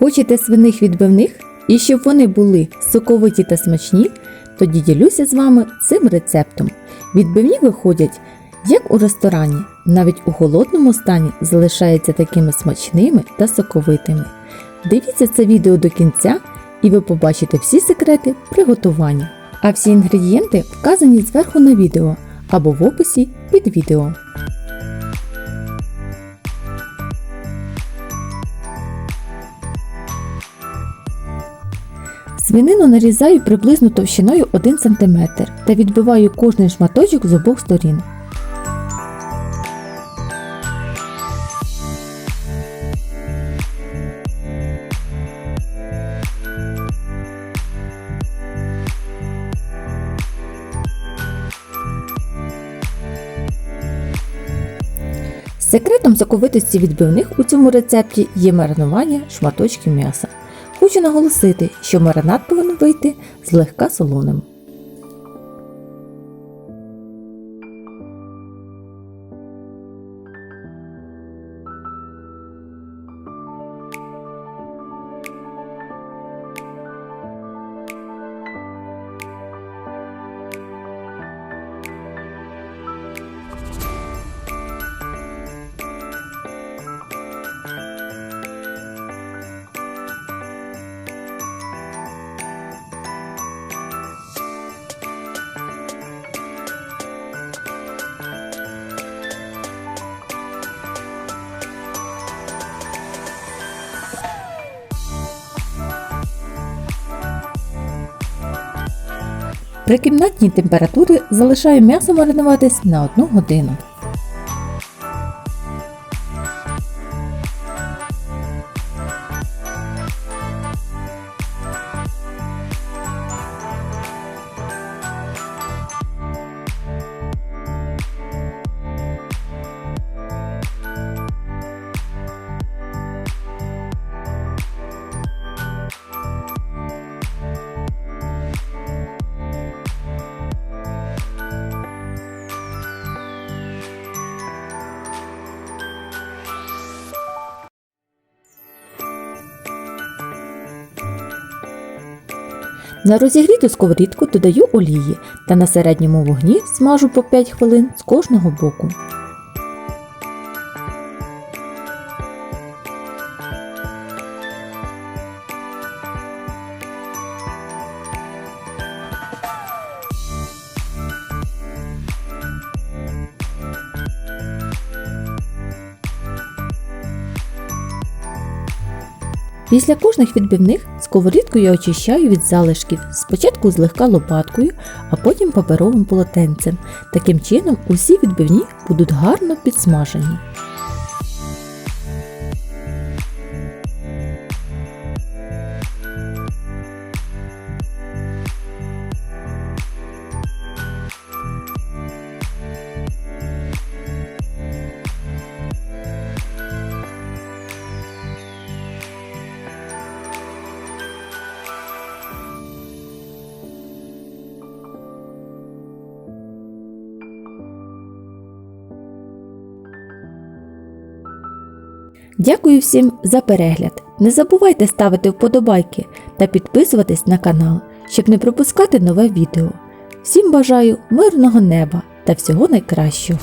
Хочете свиних відбивних і щоб вони були соковиті та смачні, тоді ділюся з вами цим рецептом. Відбивні виходять як у ресторані, навіть у холодному стані залишаються такими смачними та соковитими. Дивіться це відео до кінця і ви побачите всі секрети приготування. А всі інгредієнти вказані зверху на відео або в описі під відео. Свинину нарізаю приблизно товщиною 1 см та відбиваю кожний шматочок з обох сторін. Секретом соковитості відбивних у цьому рецепті є маринування шматочків м'яса. Хочу наголосити, що маринад повинен вийти злегка солоним. При кімнатній температурі залишаю м'ясо маринуватись на 1 годину. На розігріту сковорідку додаю олії та на середньому вогні смажу по 5 хвилин з кожного боку. Після кожних відбивних сковорідку я очищаю від залишків, спочатку злегка лопаткою, а потім паперовим полотенцем. Таким чином усі відбивні будуть гарно підсмажені. Дякую всім за перегляд. Не забувайте ставити вподобайки та підписуватись на канал, щоб не пропускати нове відео. Всім бажаю мирного неба та всього найкращого!